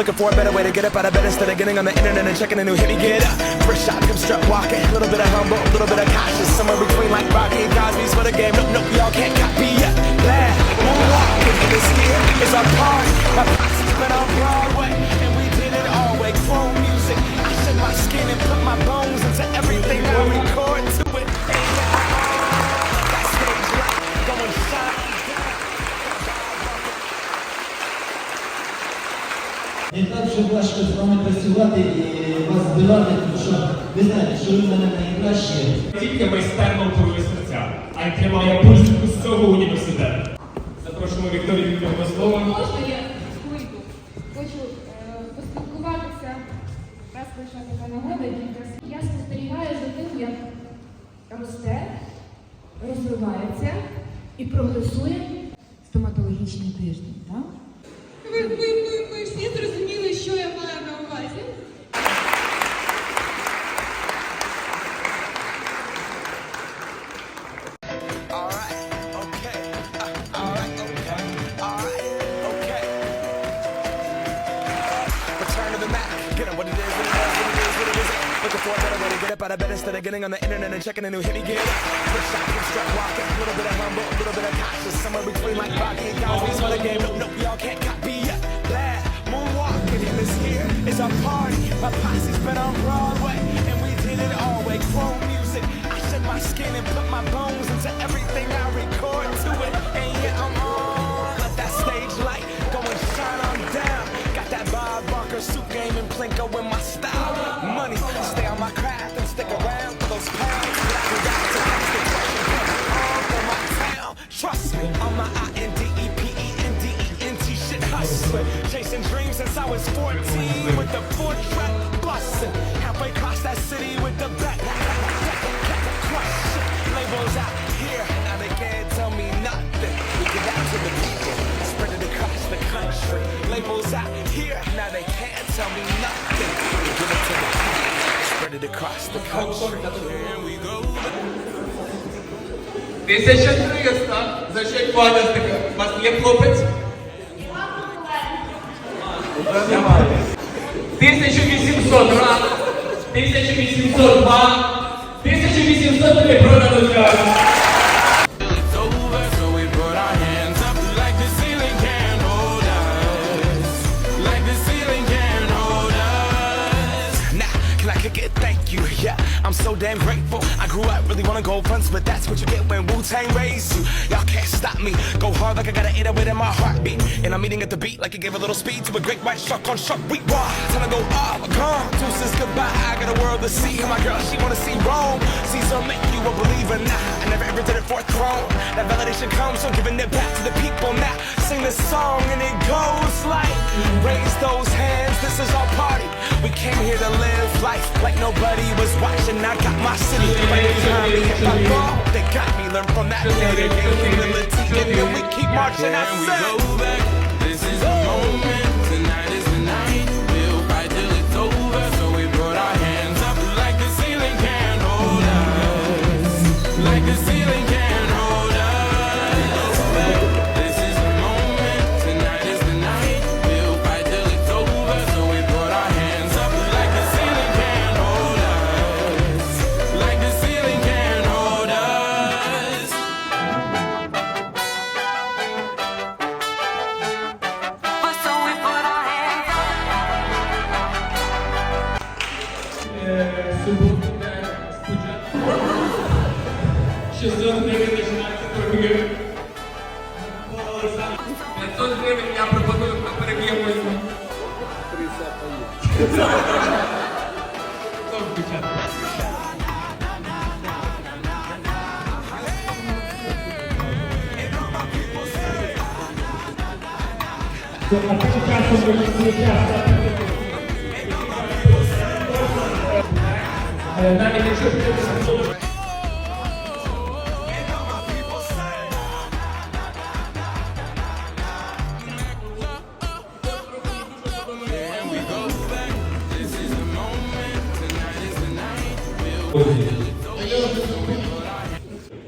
Looking for a better way to get up out of bed instead of getting on the internet and checking a new hit. Me get up, first shot, come strut walking. A little bit of humble, a little bit of cautious. Somewhere between like Rocky and Cosby's for the game. Nope, nope, y'all can't copy yet. Glad moonwalking this year is our party. My posse's been on Broadway, and we did it all way. Chrome music, I shed my skin and put my bones into тримає пульс усього університету. Запрошуємо Вікторію Вікторовну слово. Можна я вийду? Хочу е, поспілкуватися, раз прийшла така нагода. Я спостерігаю за тим, як росте, розвивається і прогресує стоматологічний тиждень. Так? Looking for a better way to get up out of bed instead of getting on the internet and checking a new hit. Me get up, first shot, strut. A little bit of humble, a little bit of cautious. Somewhere between like Rocky and Cosby's for the game. Nope, nope, y'all can't copy yet. Glad moonwalking in this year is party. My posse's been on Broadway, and we did it all way. Chrome music, I shed my skin and put my bones into everything I record to it. And yeah, I'm on. Let that stage light go and shine on down. Got that Bob Barker suit game and Plinko in my style. My I N D E P E N D E N T shit hustling. Chasing dreams since I was 14 with the four track busting. Halfway across that city with the back. Labels out here, now they can't tell me nothing. Get out to the people, spread it across the country. Labels out here, now they can't tell me nothing. Get it to the people, spread it across the country. Here we go. 1300 за що фантастика. У вас є хлопець? 1800 раз, 1802, 1803 продано зараз. It's over, so we put our hands up like the ceiling can't hold us. Like the ceiling can't hold us. Now, can I kick it? Thank you. Yeah, I'm so damn grateful. Grew up really wanna go fronts, but that's what you get when Wu Tang raised you. Y'all can't stop me. Go hard like I got an 808 in my heartbeat. And I'm eating at the beat like it gave a little speed to a great white shark on shark week. Raw, time to go off, gone. Deuces goodbye. I got a world to see. And my girl, she wanna see Rome. Caesar make you a believer now. I never ever did it for a throne. That validation comes from giving it back to the people now. Sing this song and it goes like, raise those hands. This is our party. We came here to live life like nobody was watching. I got my city right behind me. If I fall, they got me. Learn from that failure, gain humility, and then we keep marching. I said. This is the moment. 500 гривень я пропоную, ми переб'ємо йому. Стоп, дівчата. Е, Навіть якщо підемо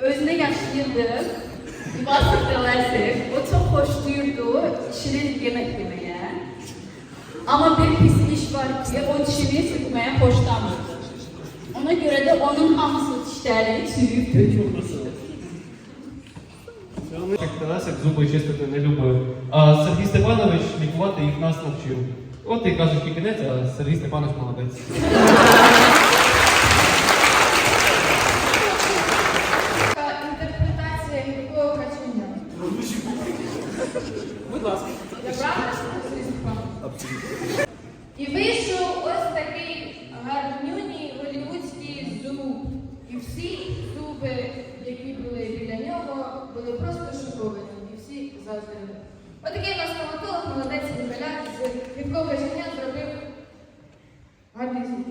Özüne yaşlıydı. Bahsediyorlar Serif. O çok hoş duyurdu Şirin yemek yemeye. Ama bir pis iş var ki o çivi sıkmaya hoşlanmadı. Ona göre de onun hamısı dişleri çürüyüp dökülmüştü. Тарасик зуби чистити не любив. А Сергій Степанович лікувати їх нас навчив. От і кажуть, і кінець, а Сергій Степанович молодець. Будь ласка. Я. І вийшов ось такий гарнюній голівудський зуб. І всі зуби, які були біля нього, були просто шоковані. І всі заздрили. Отакий наш стоматолог, молодець Михаляк, з якого життя зробив гарний зуб.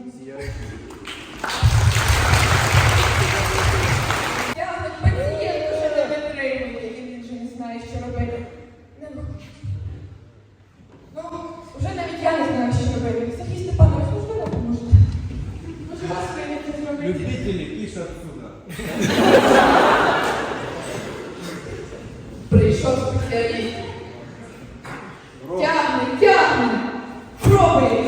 любители пишут сюда. Прийшов спеціаліст. Тягни, тягни, пробуй.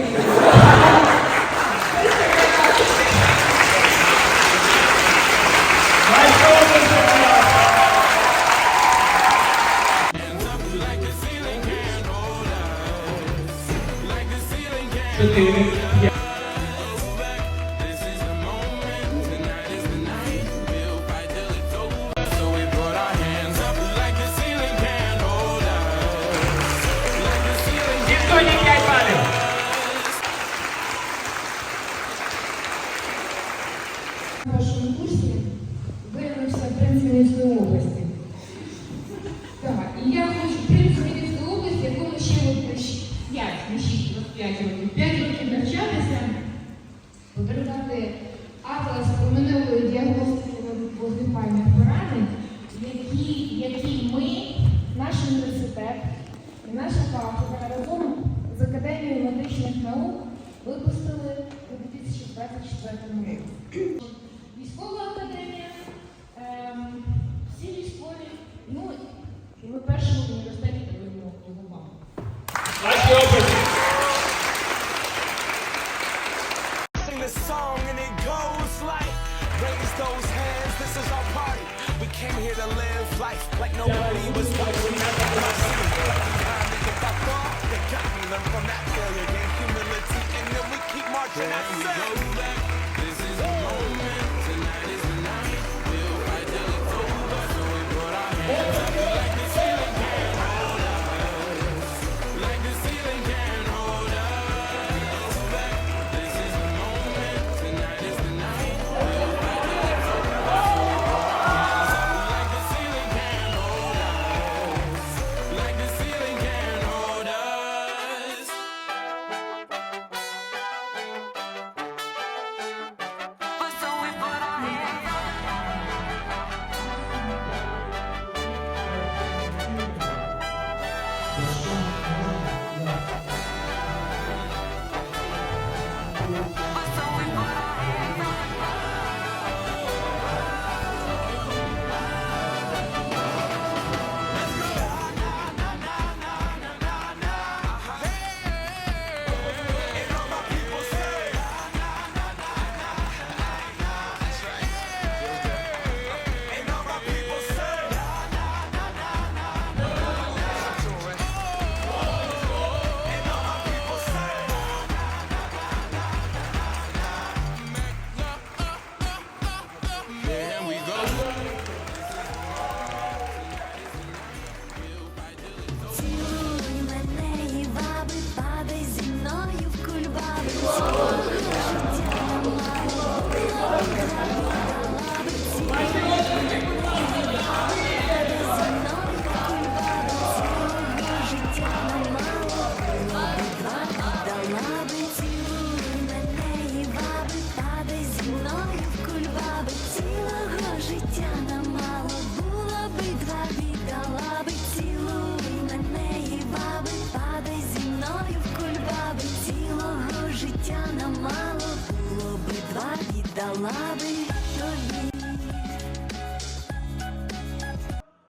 Чотири. going to Тетяна мало була би два віддала би цілуй мене і баби, падай зі мною в кульбаби, цілого життя намало було би два віддала би.